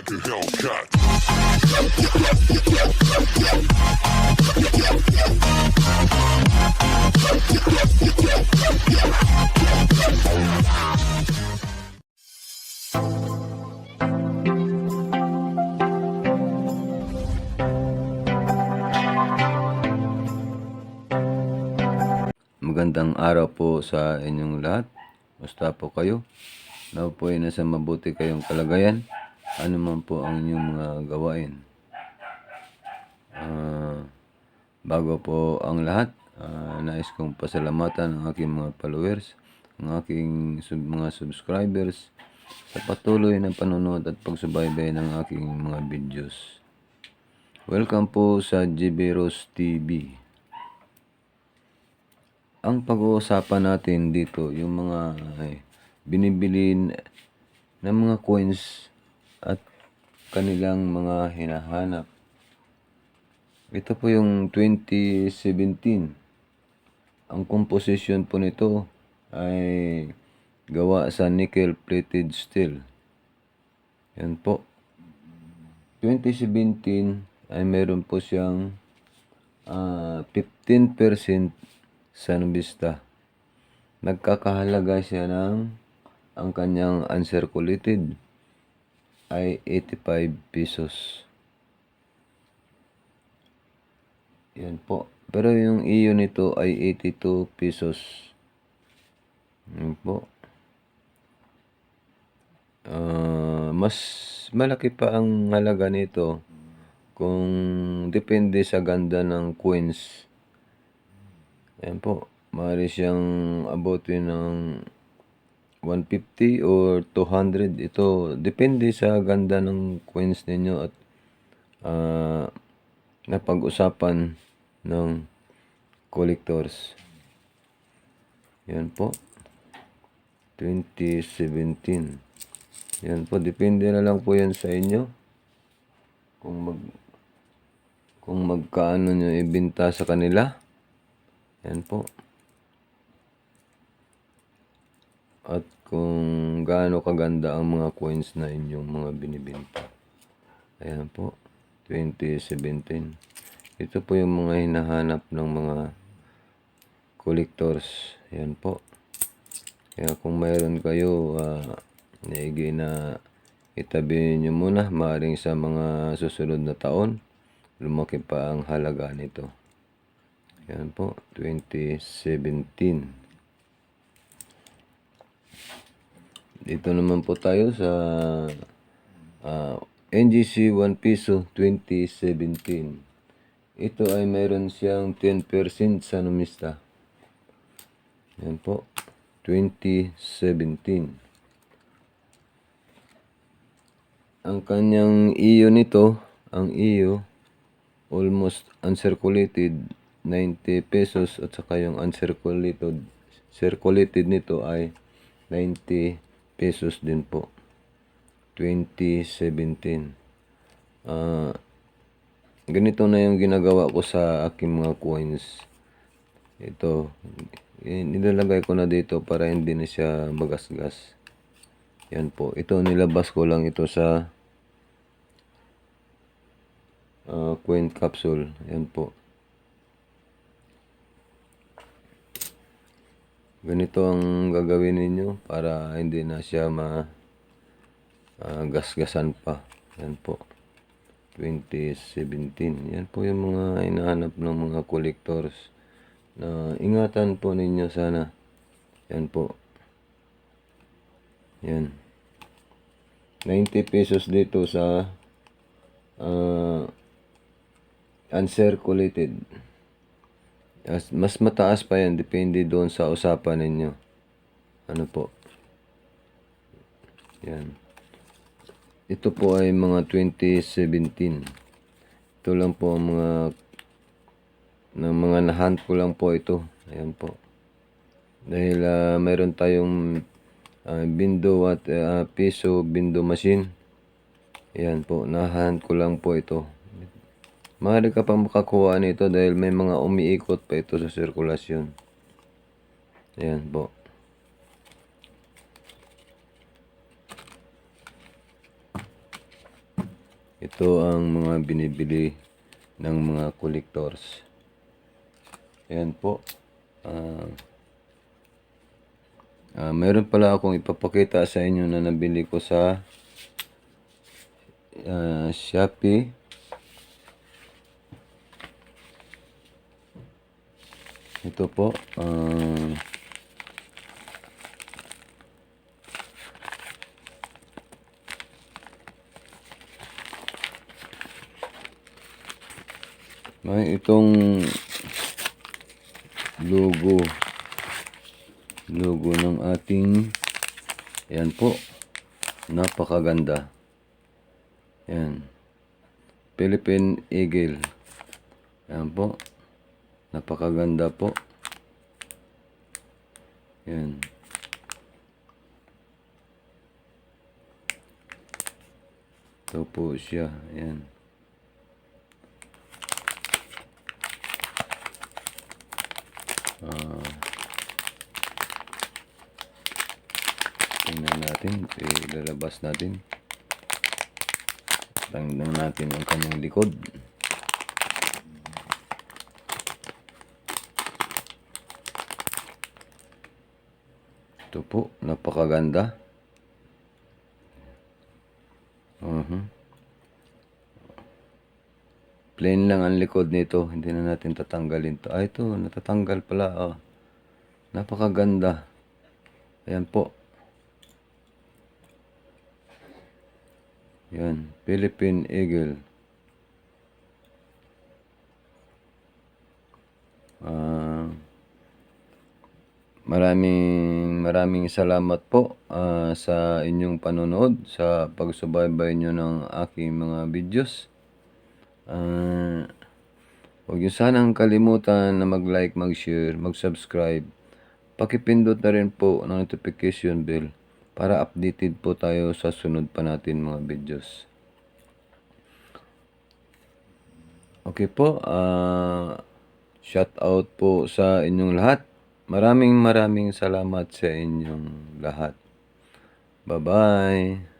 like a Hellcat. Magandang araw po sa inyong lahat. Basta po kayo. Nawa po ay nasa mabuti kayong kalagayan. Ano man po ang inyong mga gawain. Ah, bago po ang lahat, ah, nais kong pasalamatan ang aking mga followers, ang aking sub- mga subscribers sa patuloy na panonood at pagsubaybay ng aking mga videos. Welcome po sa Rose TV. Ang pag-uusapan natin dito, yung mga ay, binibili n- ng mga coins at kanilang mga hinahanap. Ito po yung 2017. Ang composition po nito ay gawa sa nickel plated steel. Yan po. 2017 ay meron po siyang ah, 15% Sanvista. Nagkakahalaga siya ng ang kanyang uncirculated ay 85 pesos. Yan po. Pero yung iyo nito ay 82 pesos. Yan po. Ah, mas malaki pa ang halaga nito kung depende sa ganda ng coins. Ayan po. Maaari siyang abutin ng 150 or 200. Ito, depende sa ganda ng coins ninyo at ah, napag-usapan ng collectors. Yan po. 2017. Yan po. Depende na lang po yan sa inyo. Kung mag kung magkaano nyo ibenta sa kanila. Yan po. At kung gaano kaganda ang mga coins na inyong mga binibenta. Ayan po. 2017. Ito po yung mga hinahanap ng mga collectors. Ayan po. Kaya kung mayroon kayo, uh, naigi na itabi nyo muna. Maaring sa mga susunod na taon, lumaki pa ang halaga nito. Yan po, 2017. Dito naman po tayo sa ah, NGC 1 peso 2017. Ito ay mayroon siyang 10% sa numista. Yan po, 2017. Ang kanyang iyo nito, ang iyo, almost uncirculated 90 pesos at saka yung uncirculated circulated nito ay 90 pesos din po. 2017 ah ganito na yung ginagawa ko sa aking mga coins. Ito eh, nilalagay ko na dito para hindi na siya magasgas. Yan po. Ito nilabas ko lang ito sa ah, coin capsule. Yan po ganito ang gagawin ninyo para hindi na siya ma ah, gasgasan pa. Yan po. 2017 yan po yung mga hinahanap ng mga collectors na ingatan po ninyo sana. Yan po. Yan. 90 pesos dito sa ah, uncirculated As, mas mataas pa yan, depende doon sa usapan ninyo. Ano po? Yan. Ito po ay mga 2017. Ito lang po ang mga ng mga nahunt ko lang po ito. Ayan po. Dahil ah, mayroon tayong ah, bindo at ah, piso bindo machine. Ayan po, nahunt ko lang po ito. Maaari ka pa makakuha nito dahil may mga umiikot pa ito sa sirkulasyon. Ayan po. Ito ang mga binibili ng mga collectors. Ayan po. Ah, ah, meron pala akong ipapakita sa inyo na nabili ko sa ah, Shopee. Ito po. ah, may itong logo. Logo ng ating yan po napakaganda. Yan Philippine Eagle. Yan po napakaganda po. Yan. Ito po siya. Yan. Tingnan natin, ilalabas natin. Tingnan natin ang kanyang likod. Ito po, napakaganda. Mhm. Plain lang ang likod nito, hindi na natin tatanggalin to. Ah, ito, natatanggal pala. Oh. Napakaganda. Ayan po. Yan, Philippine Eagle. Ah, maraming maraming salamat po ah, sa inyong panonood, sa pagsubaybay nyo ng aking mga videos. Ah, huwag nyo sanang kalimutan na mag-like, mag-share, mag-subscribe. Pakipindot na rin po ng notification bell para updated po tayo sa sunod pa natin mga videos. Okay po, ah shout out po sa inyong lahat. Maraming maraming salamat sa inyong lahat. Bye-bye.